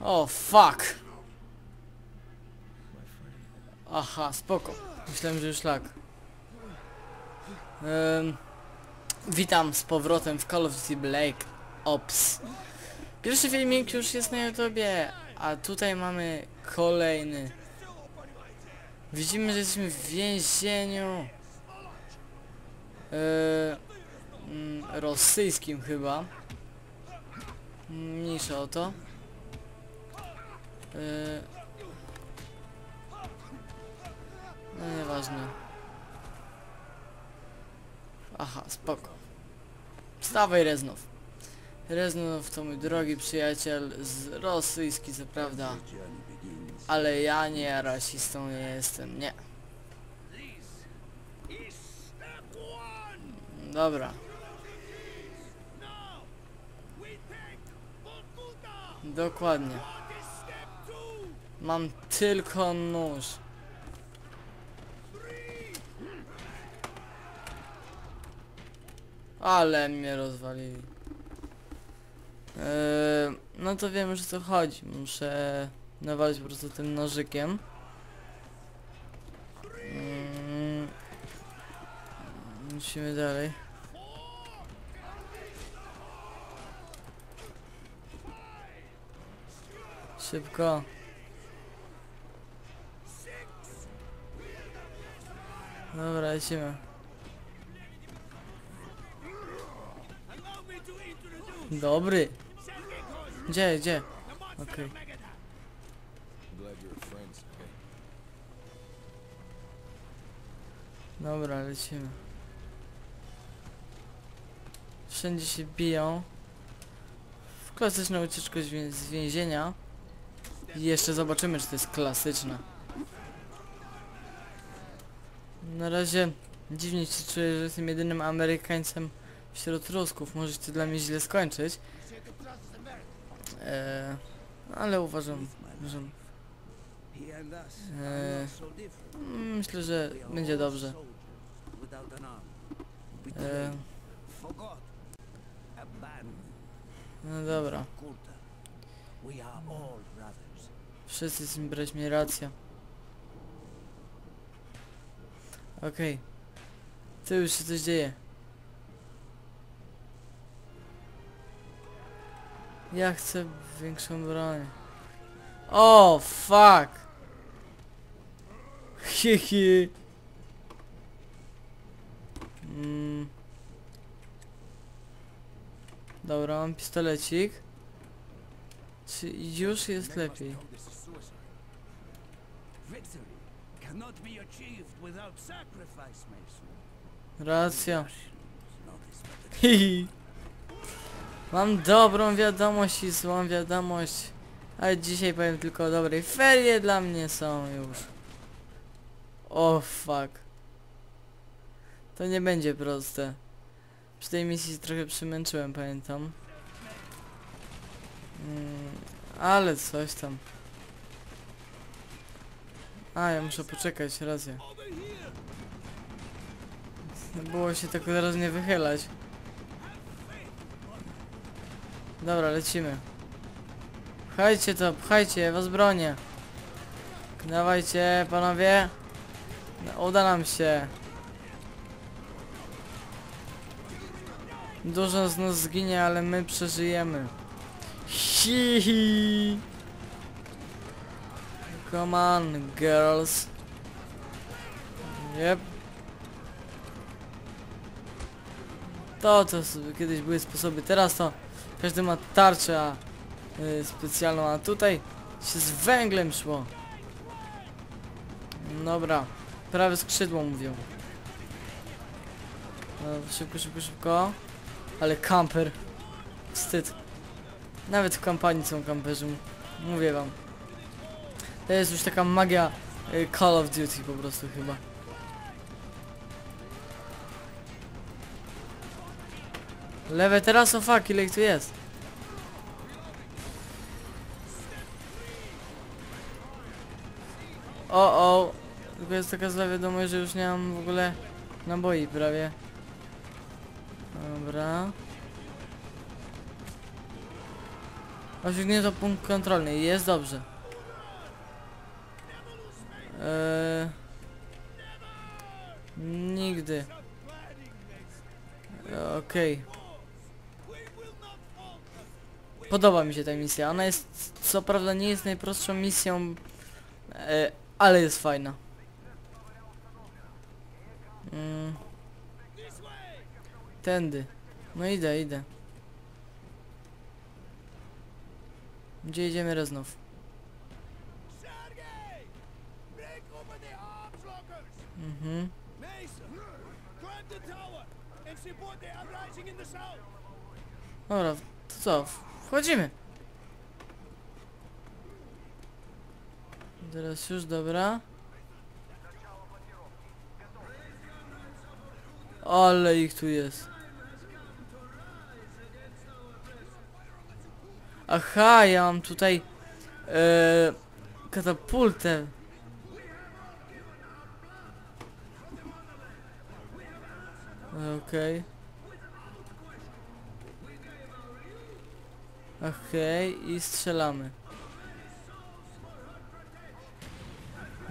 O, fuck. Aha, spoko. Myślałem, że już lak. Ym, witam z powrotem w Call of Duty Black Ops. Pierwszy filmik już jest na YouTubie, a tutaj mamy kolejny. Widzimy, że jesteśmy w więzieniu. Yy, mm, rosyjskim chyba. Mniejsza o to. Yy, no nieważne. Aha, spoko. Stawaj Reznów. Reznów to mój drogi przyjaciel z rosyjski co prawda. Ale ja nie rasistą nie jestem, nie. Dobra. Dokładnie. Mam tylko nóż. Ale mnie rozwalili. Eee, no to wiem już o co chodzi. Muszę nawalić po prostu tym nożykiem. Mm. Musimy dalej. Szybko. Dobra, lecimy. Dobry. Gdzie, gdzie? Okej. Okay. Dobra, lecimy. Wszędzie się biją. W klasyczną ucieczkę z wię- z więzienia. I jeszcze zobaczymy, czy to jest klasyczna. Na razie dziwnie się czuję, że jestem jedynym Amerykańcem wśród Rusków. Może to dla mnie źle skończyć. Eee, ale uważam, że so different. myślę, że będzie dobrze. abandoned, no dobra. Wszyscy z nim brać mi racja. Okej. Tu już się coś dzieje. Ja chcę większą broń. O, fuck! Hihi. Mm. Dobra, mam pistolecik. Czy już jest lepiej? Cannot be achieved without sacrifice, Mason. Racja. Hihi. Mam dobrą wiadomość i złą wiadomość. Ale dzisiaj powiem tylko o dobrej. Ferie dla mnie są już. O fuck. To nie będzie proste. Przy tej misji się trochę przymęczyłem, pamiętam. Mm, ale coś tam. A, ja muszę poczekać, racja. Było się tak od razu nie wychylać. Dobra, lecimy. Pchajcie to, pchajcie, was bronię. Dawajcie, panowie. No, uda nam się. Dużo z nas zginie, ale my przeżyjemy. Hihi. Come on, girls. Yep. To, sobie kiedyś były sposoby, teraz to każdy ma tarczę a, y, specjalną, a tutaj się z węglem szło. Dobra, prawe skrzydło mówią. No, szybko, szybko, szybko. Ale kamper. Wstyd. Nawet w kampanii są kamperzy. Mówię wam. To jest już taka magia y, Call of Duty po prostu chyba. Lewe teraz, o fuck, ile ich tu jest? O, o, tylko jest taka zła wiadomość, że już nie mam w ogóle naboi prawie. Dobra. Osiągnięto punkt kontrolny jest dobrze. Eee, nigdy. E, Okej. Podoba mi się ta misja. Ona jest, co prawda nie jest najprostszą misją, e, ale jest fajna. Mm. Tędy. No idę, idę. Gdzie idziemy raz south! Dobra, to co? Wchodzimy. Teraz już, dobra. Ale ich tu jest. Aha, ja mam tutaj e, katapultę. Okej. Okej, i strzelamy.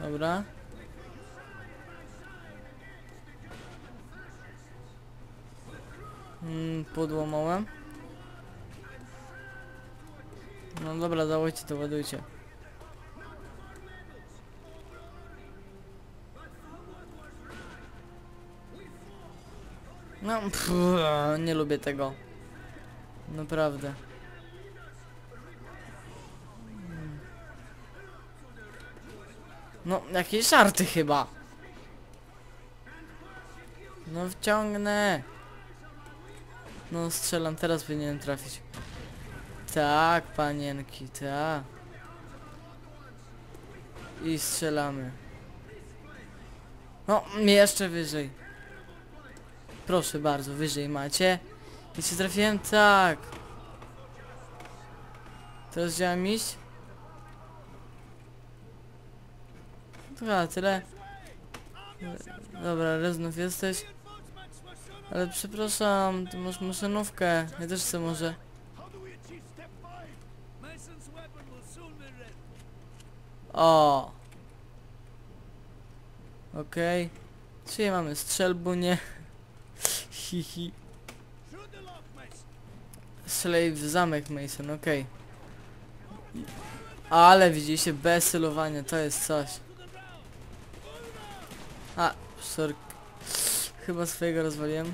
Dobra. Mm, pudło małe. No dobra, dawajcie to, ładujcie. No, pff, nie lubię tego. Naprawdę. No, jakieś żarty chyba. No wciągnę. No strzelam, teraz powinienem trafić. Tak, panienki, tak. I strzelamy. No, jeszcze wyżej. Proszę bardzo, wyżej macie. I czy trafiłem? Tak. Teraz chciałem iść? Chyba tyle. Dobra, Reznów jesteś. Ale przepraszam, ty masz maszynówkę. Ja też chcę może. How do we achieve step 5? Mason's weapon will soon be ready. O. Okej. Czyli mamy strzelbunię. Hihi. Slave zamek Mason, okej. Ale widzicie, bez celowania, to jest coś. A, sorry. Chyba swojego rozwaliłem.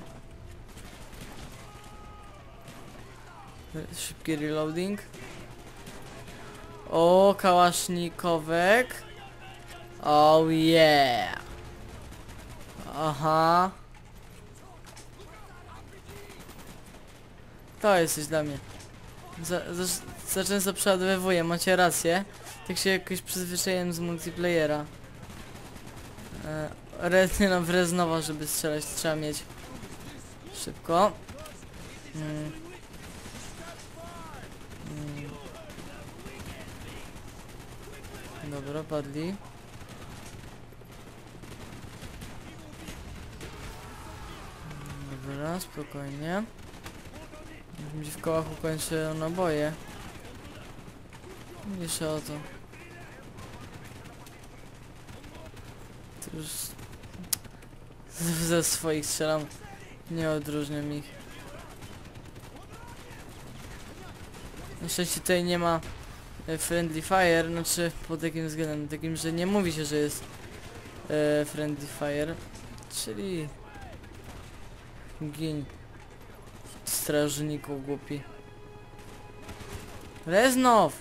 Szybki reloading. O, kałasznikowek. Oh yeah. Aha. To jest coś dla mnie. Za, za, za często przeładowywuję, macie rację. Tak się jakoś przyzwyczaiłem z multiplayera. E, Retina w Reznowa, żeby strzelać, trzeba mieć. Szybko. Mm. Mm. Dobra, padli. Dobra, spokojnie. Mi w kołach ukończę naboje. Mniejsza o to. To już... Ze swoich strzelam. Nie odróżniam ich. Na szczęście tutaj nie ma e, friendly fire, znaczy pod jakim względem? Takim, że nie mówi się, że jest e, friendly fire. Czyli... Gin strażniku głupi. Reznow!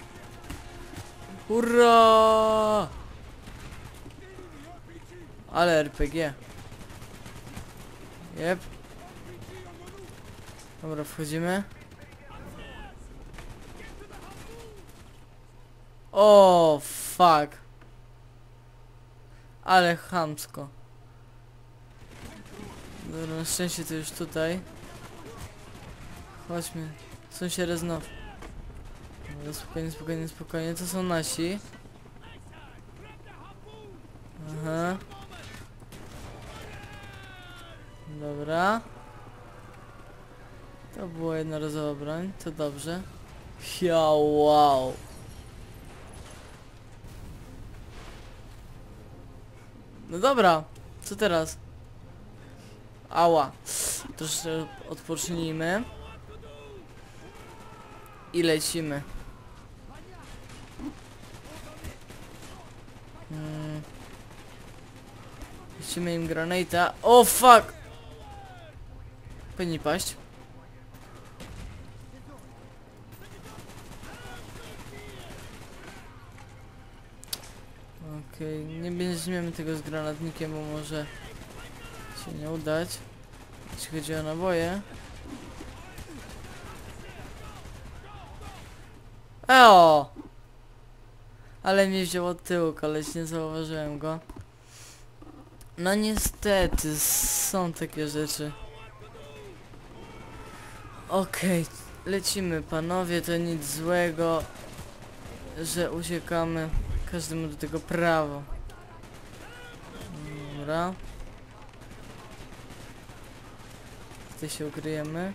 Hurra! Ale RPG. Jep. Dobra, wchodzimy. O, fuck. Ale chamsko. Dobra, na szczęście to już tutaj. Chodźmy. Są się reznow. Dobra, spokojnie, spokojnie, spokojnie. To są nasi. Aha. Dobra. To była jednorazowa broń, to dobrze. Ja, wow. No dobra, co teraz? Ała. Troszkę odpocznijmy. I lecimy. Mm. Lecimy im granata. O fuck! Powinni paść. Okej, nie weźmiemy tego z granatnikiem, bo może się nie udać. Jeśli chodzi o naboje. Eo! Ale mnie wziął od tyłu koleś, nie zauważyłem go. No niestety, są takie rzeczy. Okej, lecimy panowie, to nic złego, że uciekamy. Każdy ma do tego prawo. Dobra. Tutaj się ukryjemy.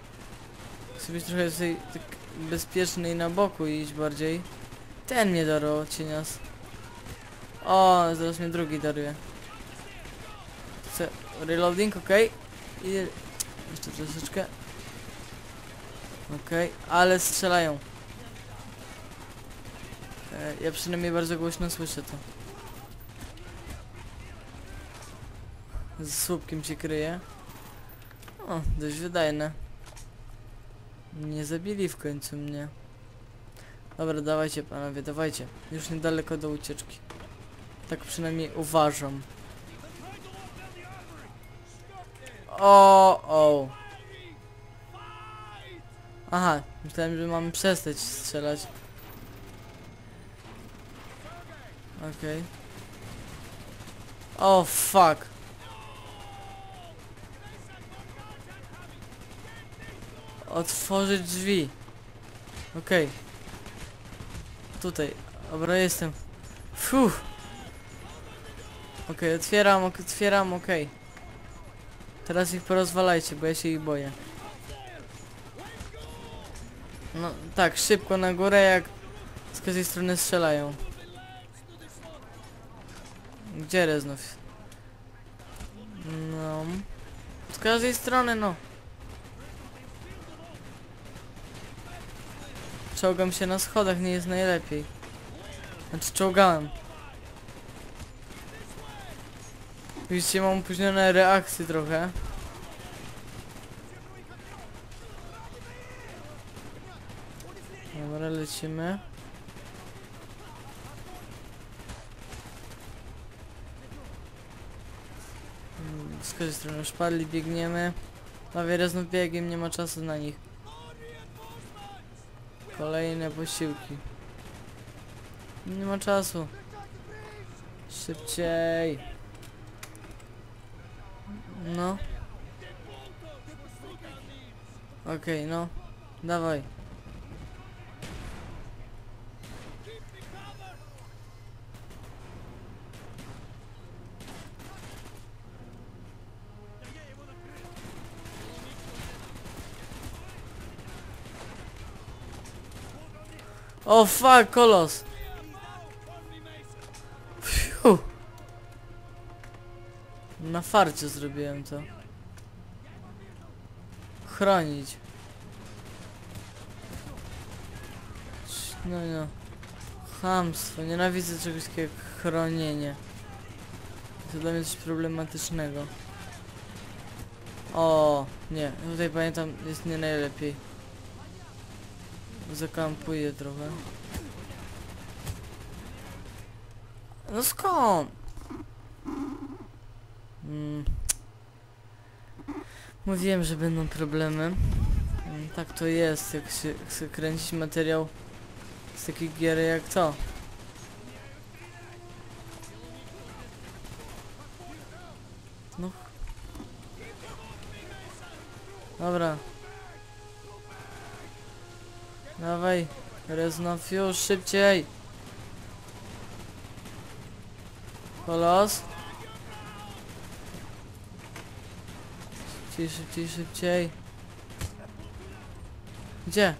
Być trochę tutaj tak bezpieczny i na boku iść bardziej. Ten mnie darł, cienias. O, zaraz mnie drugi daruje. Chcę reloading, ok. I jeszcze troszeczkę. Okej, ale strzelają. E, ja przynajmniej bardzo głośno słyszę to. Z słupkiem się kryje. O, dość wydajne. Nie zabili w końcu mnie. Dobra, dawajcie panowie, dawajcie. Już niedaleko do ucieczki. Tak przynajmniej uważam. O, o. Aha, myślałem, że mamy przestać strzelać. Okej. O, fuck. Otworzyć drzwi. Okej. Tutaj. Dobra, jestem. Fuh. Okej, otwieram, ok- otwieram, okej. Teraz ich porozwalajcie, bo ja się ich boję. No tak, szybko na górę, jak z każdej strony strzelają. Gdzie Reznów? No. Z każdej strony, no. Czołgam się na schodach, nie jest najlepiej. Znaczy czołgałem. Widzicie, mam opóźnione reakcje trochę. Dobra, lecimy. Mm, Z każdej strony już padli, biegniemy. Prawie znów biegiem, nie ma czasu na nich. Kolejne posiłki. Nie ma czasu. Szybciej. No. Okej, no. Dawaj. O fuck, kolos. Na farcie zrobiłem to. Chronić. No no. Chamstwo. Nienawidzę czegoś takiego jak chronienie. To dla mnie coś problematycznego. O, nie. Tutaj pamiętam, jest nie najlepiej. Zakampuję trochę. No skąd? Mm. Mówiłem, że będą problemy. Mm, Tak to jest, jak się chce kręcić materiał z takich gier jak to. No. Dobra. Dawaj, Reznow już szybciej. Kolos. Szybciej, szybciej, szybciej. Gdzie?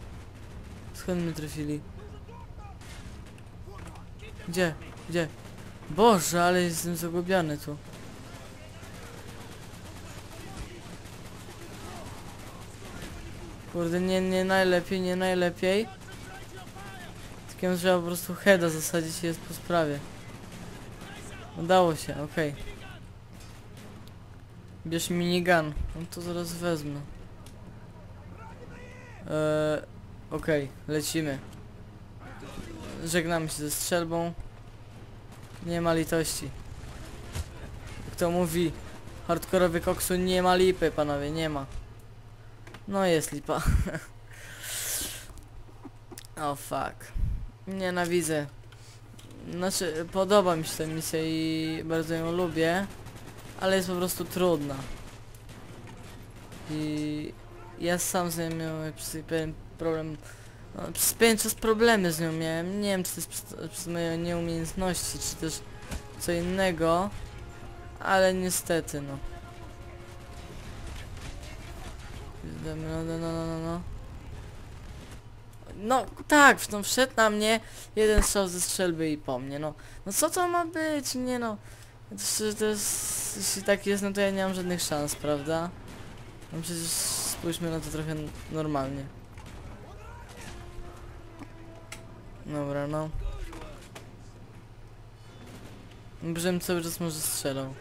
Skąd mnie trafili? Gdzie? Gdzie? Boże, ale jestem zagubiony tu. Kurde, nie, nie najlepiej, nie najlepiej. Takiego trzeba po prostu heada zasadzić i jest po sprawie. Udało się, okej. Bierz minigun. No to zaraz wezmę. Eee, okej, lecimy. Żegnamy się ze strzelbą. Nie ma litości. Kto mówi, hardkorowy koksu nie ma lipy, panowie, nie ma. No jest lipa. o oh, fuck. Nienawidzę. Znaczy, podoba mi się ta misja i bardzo ją lubię, ale jest po prostu trudna. I ja sam z nią miałem pewien problem. No, przez pewien czas problemy z nią miałem. Nie wiem, czy to jest przez, przez moje nieumiejętności, czy też co innego, ale niestety, no. No, no, no, no, no, no. Tak, no wszedł na mnie jeden strzał ze strzelby i po mnie, no. No co to ma być, nie no. To, to jest, jeśli tak jest, no to ja nie mam żadnych szans, prawda? No przecież spójrzmy na to trochę normalnie. Dobra, no. Brzem cały czas może strzelał.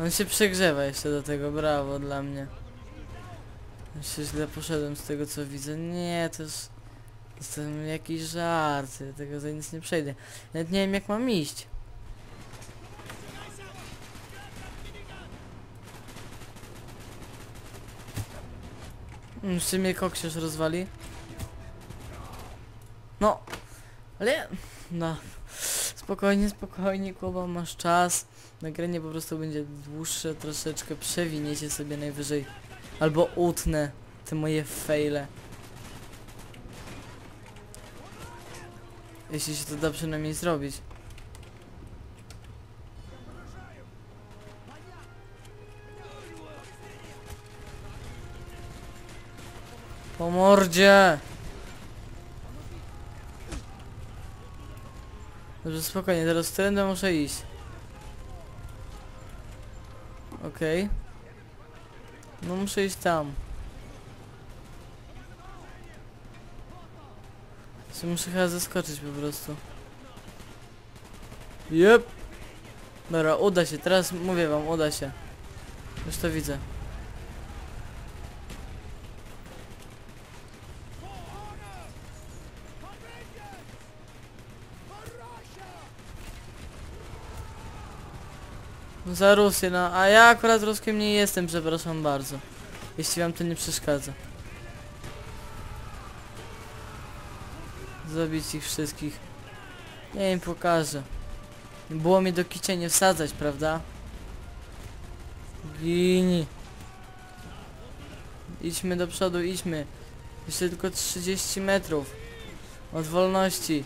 On się przegrzewa jeszcze do tego, brawo dla mnie. Jeszcze źle poszedłem z tego co widzę. Nie, to jest... To jest jakiś żart, ja tego za nic nie przejdę. Nawet nie wiem jak mam iść. Mm, Czy mnie koksiarz rozwali? No, ale... No, spokojnie, spokojnie, Kuba, masz czas. Nagranie po prostu będzie dłuższe troszeczkę, przewiniecie sobie najwyżej. Albo utnę te moje fejle. Jeśli się to da przynajmniej zrobić. Po mordzie! Dobrze, spokojnie, teraz którędy muszę iść. Okej. No muszę iść tam. Co muszę chyba zaskoczyć po prostu. Jep. Dobra, uda się, teraz mówię wam, uda się. Już to widzę. Za Rosję, no a ja akurat Ruskiem nie jestem, przepraszam bardzo. Jeśli wam to nie przeszkadza. Zabić ich wszystkich. Ja im pokażę. Było mi do kicia nie wsadzać, prawda? Gini. Idźmy do przodu, idźmy. Jeszcze tylko 30 metrów. Od wolności.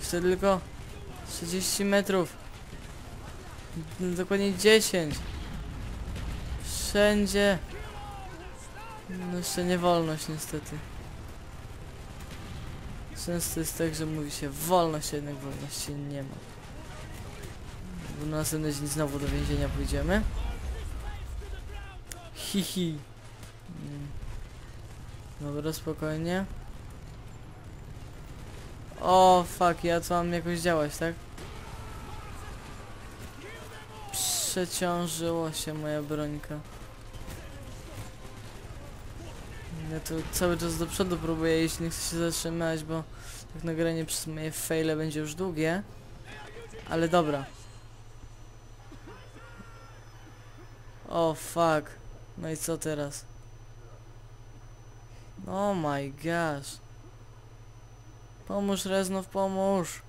Jeszcze tylko 30 metrów. No, Dokładnie 10. Wszędzie. No jeszcze nie wolność niestety. Często jest tak, że mówi się wolność, a jednak wolności nie ma. Bo na następny dzień znowu do więzienia pójdziemy. Hihi. Mm. Dobra, spokojnie. O, fuck, ja co mam jakoś działać, tak? Przeciążyło się moja brońka. Ja tu cały czas do przodu próbuję jeśli nie chcę się zatrzymać, bo tak nagranie przez moje faile będzie już długie. Ale dobra. O fuck. No i co teraz? Oh my gosh. Pomóż Reznow, pomóż.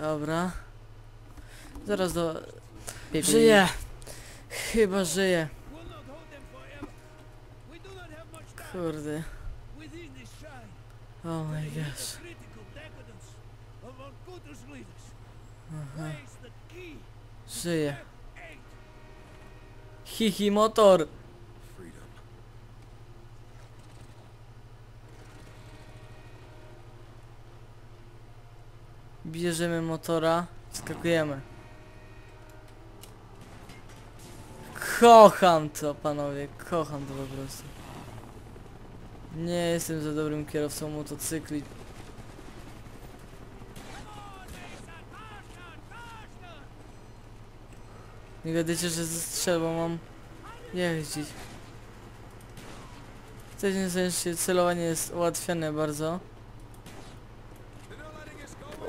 Dobra. Zaraz do... Chyba not have much time Kurde. Oh my gosh. a critical decadence. on Gutus leaders. Where's the key? Żyje. Hihi motor! Bierzemy motora, skakujemy. Kocham to, panowie, kocham to po prostu. Nie jestem za dobrym kierowcą motocykli. Nie gadacie, że ze strzelbą mam jeździć. W tym sensie celowanie jest ułatwione bardzo.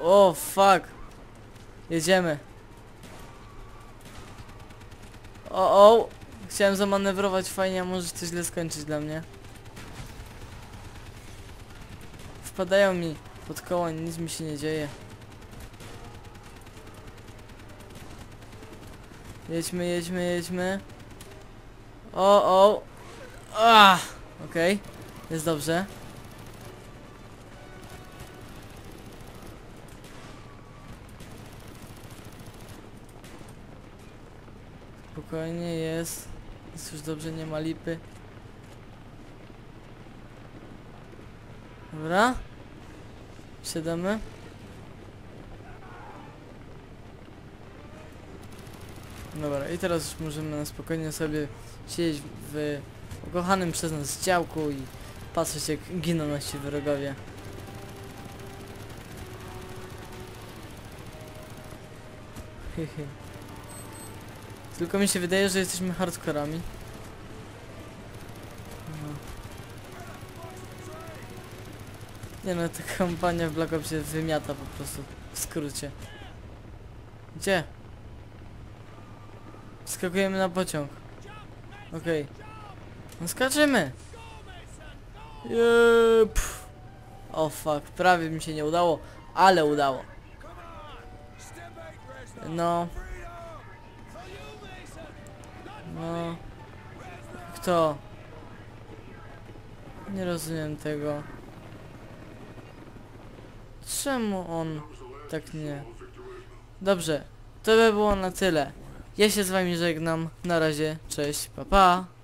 O, fuck. Jedziemy. O, o. Chciałem zamanewrować fajnie, a może to źle skończyć dla mnie. Wpadają mi pod koło, nic mi się nie dzieje. Jedźmy, jedźmy, jedźmy. O, o. Ah, okej. Jest dobrze. Spokojnie jest. Jest już dobrze, nie ma lipy. Dobra. Siadamy. Dobra, i teraz już możemy na spokojnie sobie siedzieć w ukochanym przez nas działku i patrzeć jak giną nasi wrogowie. Hehe. Tylko mi się wydaje, że jesteśmy hardkorami. No. Nie no, ta kampania w Black Opsie wymiata po prostu. W skrócie. Gdzie? Skakujemy na pociąg. Okej. No skaczymy! Jeee. O fuck, prawie mi się nie udało, ale udało. No, no. Kto? Nie rozumiem tego. Czemu on tak nie... Dobrze, to by było na tyle. Ja się z wami żegnam. Na razie, cześć, pa pa.